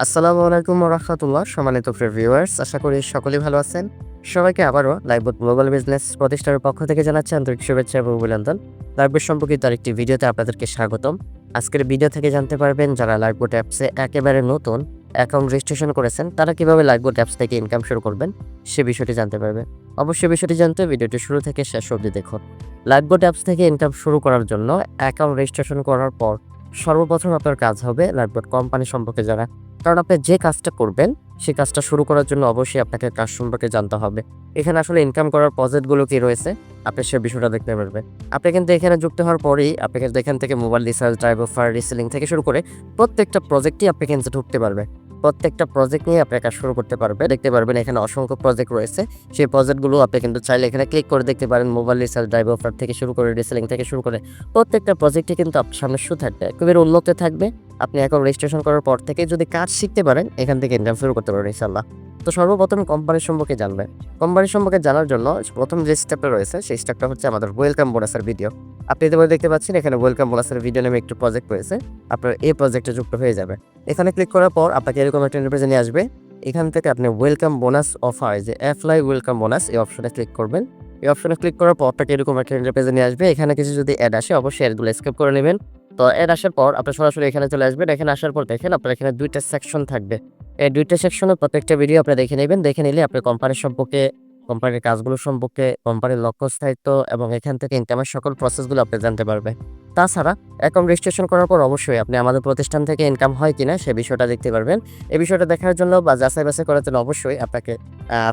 আসসালামু আলাইকুম রহমতুল্লাহ সম্মানিত ভিউয়ার্স, আশা করি সকলেই ভালো আছেন। সবাইকে আবারও লাইভবোট গ্লোবাল বিজনেস প্রতিষ্ঠানের পক্ষ থেকে জানাচ্ছি আন্তরিক শুভেচ্ছা এবং অভিনন্দন। লাইভবোট সম্পর্কিত আরেকটি ভিডিওতে আপনাদেরকে স্বাগতম। আজকের ভিডিও থেকে জানতে পারবেন যারা লাইভবোট অ্যাপসে একেবারে নতুন অ্যাকাউন্ট রেজিস্ট্রেশন করেছেন, তারা কীভাবে লাইভবোট অ্যাপস থেকে ইনকাম শুরু করবেন, সে বিষয়টি জানতে পারবেন। অবশ্যই বিষয়টি জানতে ভিডিওটি শুরু থেকে শেষ অবধি দেখুন। লাইভবোট অ্যাপস থেকে ইনকাম শুরু করার জন্য অ্যাকাউন্ট রেজিস্ট্রেশন করার পর সর্বপ্রথম আপনার কাজ হবে লাইভবোট কোম্পানি সম্পর্কে যারা কারণ আপনি যে কাজটা করবেন সেই কাজটা শুরু করার জন্য অবশ্যই আপনাকে কাজ সম্পর্কে জানতে হবে। এখানে আসলে ইনকাম করার প্রজেক্টগুলো কি রয়েছে, আপনি সে বিষয়টা দেখতে পারবেন। আপনি কিন্তু এখানে যুক্ত হওয়ার পরেই আপনি এখান থেকে mobile research drive offer reselling থেকে শুরু করে প্রত্যেকটা প্রজেক্টই আপনি কিন্তু ঢুকতে পারবে প্রত্যেকটা প্রজেক্ট নিয়ে আপনি কাজ শুরু করতে পারবেন। দেখতে পারবেন এখানে অসংখ্য প্রজেক্ট রয়েছে। সেই প্রজেক্টগুলো আপনি কিন্তু চাইলে এখানে ক্লিক করে দেখতে পারেন। মোবাইল রিসার্চ ড্রাইভ অফার থেকে শুরু করে রিসেলিং থেকে শুরু করে প্রত্যেকটা প্রজেক্টে কিন্তু আপনার সামনে শু থাকবে। খুবই উন্নত থাকবে। আপনি এখন রেজিস্ট্রেশন করার পর থেকে যদি কাজ শিখতে পারেন, এখান থেকে ইনকাম শুরু করতে পারেন ইনশাল্লাহ তো সর্বপ্রথম কোম্পানি সম্পর্কে জানবেন। কোম্পানি সম্পর্কে জানার জন্য প্রথম যে স্টেপটা রয়েছে, সেই স্টেপটা হচ্ছে আমাদের ওয়েলকাম বোনাসের ভিডিও আপনি ইতিমধ্যে দেখতে পাচ্ছেন, এখানে ওয়েলকাম বোনাসের ভিডিও নামে একটু প্রজেক্ট রয়েছে। আপনার এই প্রজেক্টে যুক্ত হয়ে যাবে এখানে ক্লিক করার পর আপনাকে এরকম একটা নিয়ে আসবে। এখান থেকে আপনি ওয়েলকাম বোনাস অফার যে অ্যাপ্লাই ওয়েলকাম বোনাস এই অপশনে ক্লিক করবেন। এই অপশনে ক্লিক করার পর আপনাকে এরকম একটা ইন্টারপ্রেজে নিয়ে আসবে। এখানে কিছু যদি অ্যাড আসে, অবশ্যই অ্যাডগুলো স্কেপ করে নেবেন। তো অ্যাড আসার পর আপনি সরাসরি এখানে চলে আসবেন। এখানে আসার পর দেখেন আপনার এখানে দুইটা সেকশন থাকবে। এই দুইটা সেকশনের প্রত্যেকটা ভিডিও আপনি দেখে নেবেন। দেখে নিলে আপনি কোম্পানির সম্পর্কে কোম্পানির কাজগুলো সম্পর্কে কোম্পানির লক্ষ্য, স্থায়িত্ব এবং এখান থেকে ইনকামের সকল প্রসেসগুলো আপনি জানতে পারবেন। তাছাড়া অ্যাকাউন্ট রেজিস্ট্রেশন করার পর অবশ্যই আপনি আমাদের প্রতিষ্ঠান থেকে ইনকাম হয় কিনা সে বিষয়টা দেখতে পারবেন। এই বিষয়টা দেখার জন্য বা যাচাই বাছাই করার জন্য অবশ্যই আপনাকে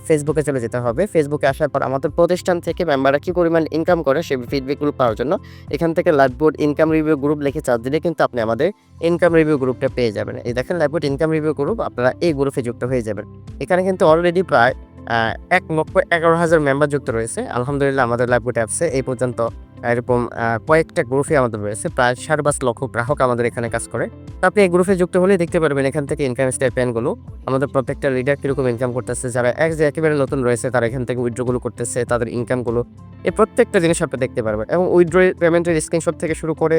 ফেসবুকে চলে যেতে হবে। ফেসবুকে আসার পর আমাদের প্রতিষ্ঠান থেকে মেম্বাররা কী পরিমাণ ইনকাম করে সেই ফিডব্যাকগুলো পাওয়ার জন্য এখান থেকে live board income review group লিখে চার্জ দিলে কিন্তু আপনি আমাদের ইনকাম রিভিউ গ্রুপটা পেয়ে যাবেন। এই দেখেন লাইভবোর্ড ইনকাম রিভিউ গ্রুপ আপনারা এই গ্রুপে যুক্ত হয়ে যাবেন। এখানে কিন্তু অলরেডি প্রায় এক লক্ষ এগারো হাজার মেম্বার যুক্ত রয়েছে। আলহামদুলিল্লাহ আমাদের লাইভবোর্ড অ্যাপসে এই পর্যন্ত এরকম কয়েকটা গ্রুপে আমাদের রয়েছে। প্রায় সাড়ে পাঁচ লক্ষ গ্রাহক আমাদের এখানে কাজ করে। তো আপনি এই গ্রুপে যুক্ত হলে দেখতে পারবেন এখান থেকে ইনকাম স্টেপেনগুলো আমাদের প্রত্যেকটা লিডার কীরকম ইনকাম করতেছে, যারা এক যে একেবারে নতুন রয়েছে, তারা এখান থেকে উইথড্রগুলো করতেছে, তাদের ইনকামগুলো এই প্রত্যেকটা জিনিস আপনি দেখতে পারবেন। এবং উইথড্র পেমেন্টের স্ক্রিনশট থেকে শুরু করে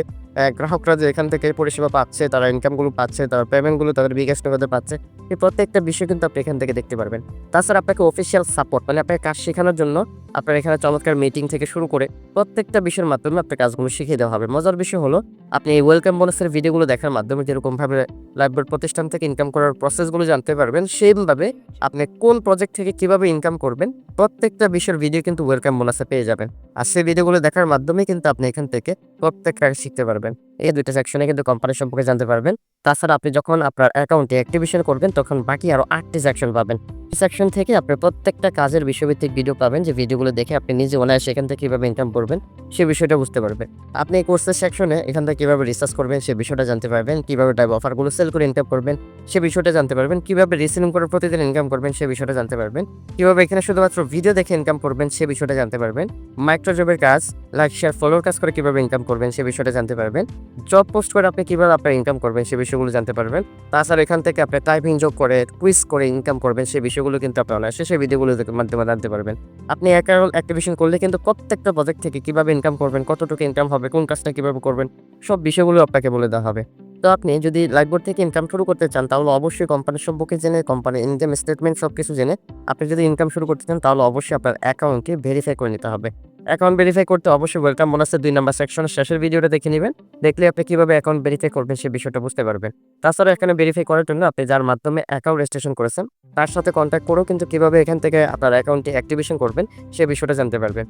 গ্রাহকরা যে এখান থেকে পরিষেবা পাচ্ছে, তারা ইনকামগুলো পাচ্ছে, তার পেমেন্টগুলো তাদের বিকাশ নগদে পাচ্ছে, এই প্রত্যেকটা বিষয় কিন্তু আপনি এখান থেকে দেখতে পারবেন। তাছাড়া আপনাকে অফিসিয়াল সাপোর্ট মানে আপনাকে কাজ শেখানোর জন্য আপনার এখানে চমৎকার মিটিং থেকে শুরু করে প্রত্যেকটা বিষয়ের মাধ্যমে আপনার কাজগুলো শিখিয়ে দেওয়া হবে। মজার বিষয় হলো, আপনি এই ওয়েলকাম বোনাসের ভিডিওগুলো দেখার মাধ্যমে যেরকমভাবে লাইফবোর্ড প্রতিষ্ঠান থেকে ইনকাম করার প্রসেসগুলো জানতে পারবেন, সেইভাবে আপনি কোন প্রজেক্ট থেকে কীভাবে ইনকাম করবেন প্রত্যেকটা বিষয়ের ভিডিও কিন্তু ওয়েলকাম বোনাসে পেয়ে যাবেন। আর সেই ভিডিওগুলো দেখার মাধ্যমে কিন্তু আপনি এখান থেকে প্রত্যেকটা শিখতে পারবেন। এই দুইটা সেকশনে কিন্তু কোম্পানি সম্পর্কে জানতে পারবেন। তাছাড়া আপনি যখন আপনার অ্যাকাউন্টে অ্যাক্টিভেশন করবেন, তখন বাকি আরও আটটি সেকশন পাবেন। সেকশন থেকে আপনি প্রত্যেকটা কাজের বিষয়ভিত্তিক ভিডিও পাবেন। যে ভিডিওগুলো দেখে আপনি নিজে অনায়াসে এখান থেকে কীভাবে ইনকাম করবেন, সে বিষয়টা বুঝতে পারবেন। আপনি এই কোর্সের সেকশনে এখান থেকে কীভাবে রিসার্চ করবেন, সে বিষয়টা জানতে পারবেন। কীভাবে টাইপ অফারগুলো সেল করে ইনকাম করবেন, সে বিষয়টা জানতে পারবেন। কীভাবে রিসেলিং করে প্রতিদিন ইনকাম করবেন, সে বিষয়টা জানতে পারবেন। কীভাবে এখানে শুধুমাত্র ভিডিও দেখে ইনকাম করবেন, সে বিষয়টা জানতে পারবেন। মাইক্রোজবের কাজ লাইক শেয়ার ফলোর কাজ করে কীভাবে ইনকাম করবেন, সে বিষয়টা জানতে পারবেন। জব পোস্ট করে আপনি কীভাবে আপনার ইনকাম করবেন, সে বিষয়গুলো জানতে পারবেন। তাছাড়া এখান থেকে আপনি টাইপিং যোগ করে কুইজ করে ইনকাম করবেন সেই বিষয়গুলো কিন্তু আপনি অনায়াসে সেই ভিডিওগুলো মাধ্যমে জানতে পারবেন। আপনি অ্যাকাউন্ট অ্যাক্টিভেশন করলে কিন্তু প্রত্যেকটা প্রজেক্ট থেকে কীভাবে ইনকাম করবেন, কতটুকু ইনকাম হবে, কোন কাজটা কীভাবে করবেন, সব বিষয়গুলো আপনাকে বলে দেওয়া হবে। তো আপনি যদি লাইফবোর্ড থেকে ইনকাম শুরু করতে চান, তাহলে অবশ্যই কোম্পানির সম্পর্কে জেনে কোম্পানির ইনকাম স্টেটমেন্ট সব কিছু জেনে আপনি যদি ইনকাম শুরু করতে চান, তাহলে অবশ্যই আপনার অ্যাকাউন্টকে ভেরিফাই করে নিতে হবে। অ্যাকাউন্ট ভেরিফাই করতে অবশ্যই ওয়েলকাম বোনাসের দুই নাম্বার সেকশনের শেষের ভিডিওটা দেখে নেবেন। দেখলে আপনি কীভাবে অ্যাকাউন্ট ভেরিফাই করবেন সে বিষয়টা বুঝতে পারবেন। তাছাড়া এখানে ভেরিফাই করার জন্য আপনি যার মাধ্যমে অ্যাকাউন্ট রেজিস্ট্রেশন করেছেন, তার সাথে কন্ট্যাক্ট করেও কিন্তু কীভাবে এখান থেকে আপনার অ্যাকাউন্টটি অ্যাক্টিভেশন করবেন সে বিষয়টা জানতে পারবেন।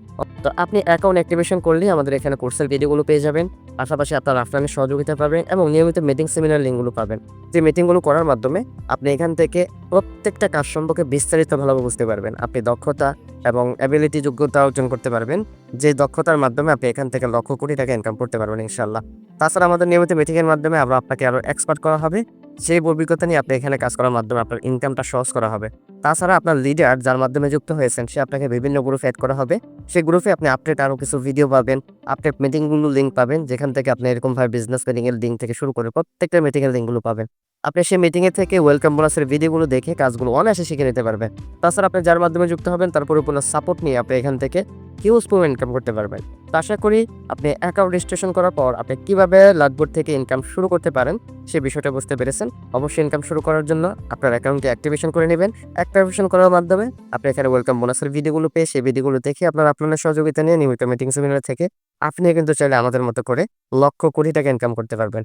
তো আপনি অ্যাকাউন্ট অ্যাক্টিভেশন করলেই আমাদের এখানে কোর্সের ভিডিওগুলো পেয়ে যাবেন। পাশাপাশি আপনার আফরানের সহযোগিতা পাবেন এবং নিয়মিত মিটিং সেমিনার লিঙ্কগুলো পাবেন। যে মিটিংগুলো করার মাধ্যমে আপনি এখান থেকে প্রত্যেকটা কাজ সম্পর্কে বিস্তারিত ভালোভাবে বুঝতে পারবেন। আপনি দক্ষতা এবং অ্যাবিলিটি যোগ্যতা অর্জন করতে পারবেন। যে দক্ষতার মাধ্যমে আপনি এখান থেকে লক্ষ কোটি টাকা ইনকাম করতে পারবেন ইনশাল্লাহ তাছাড়া আমাদের নিয়মিত মিটিংয়ের মাধ্যমে আমরা আপনাকে আরও এক্সপার্ট করা হবে। সেই অভিজ্ঞতা নিয়ে আপনি এখানে কাজ করার মাধ্যমে আপনার ইনকামটা সহজ করা হবে। তাছাড়া আপনার লিডার যার মাধ্যমে যুক্ত হয়েছেন, সে আপনাকে বিভিন্ন গ্রুপে অ্যাড করা হবে। সেই গ্রুপে আপনি আপডেট আরও কিছু ভিডিও পাবেন আপডেট মিটিংগুলো লিঙ্ক পাবেন, যেখান থেকে আপনি এরকমভাবে বিজনেস মিটিংয়ের লিঙ্ক থেকে শুরু করে প্রত্যেকটা মিটিংয়ের লিঙ্কগুলো পাবেন। আপনি সেই মিটিংয়ে থেকে ওয়েলকাম বোনাসের ভিডিওগুলো দেখে কাজগুলো অনায়াসে শিখে নিতে পারবেন। তাছাড়া আপনি যার মাধ্যমে যুক্ত হবেন, তার পরিপূর্ণ সাপোর্ট নিয়ে আপনি এখান থেকে হিউজ পরিমাণ ইনকাম করতে পারবেন। আশা করি আপনি অ্যাকাউন্ট রেজিস্ট্রেশন করার পর আপনি কীভাবে লাকবোর্ড থেকে ইনকাম শুরু করতে পারেন, সে বিষয়টা বুঝতে পেরেছেন। অবশ্যই ইনকাম শুরু করার জন্য আপনার অ্যাকাউন্টটি অ্যাক্টিভেশন করে নেবেন। অ্যাক্টিভেশন করার মাধ্যমে আপনি এখানে ওয়েলকাম বোনাসের ভিডিওগুলো পেয়ে সেই ভিডিওগুলো দেখে আপনার আপনার সহযোগিতা নিয়ে নিয়মিত মিটিং সেমিনার থেকে আপনি কিন্তু চাইলে আমাদের মতো করে লক্ষ কোটি টাকা ইনকাম করতে পারবেন।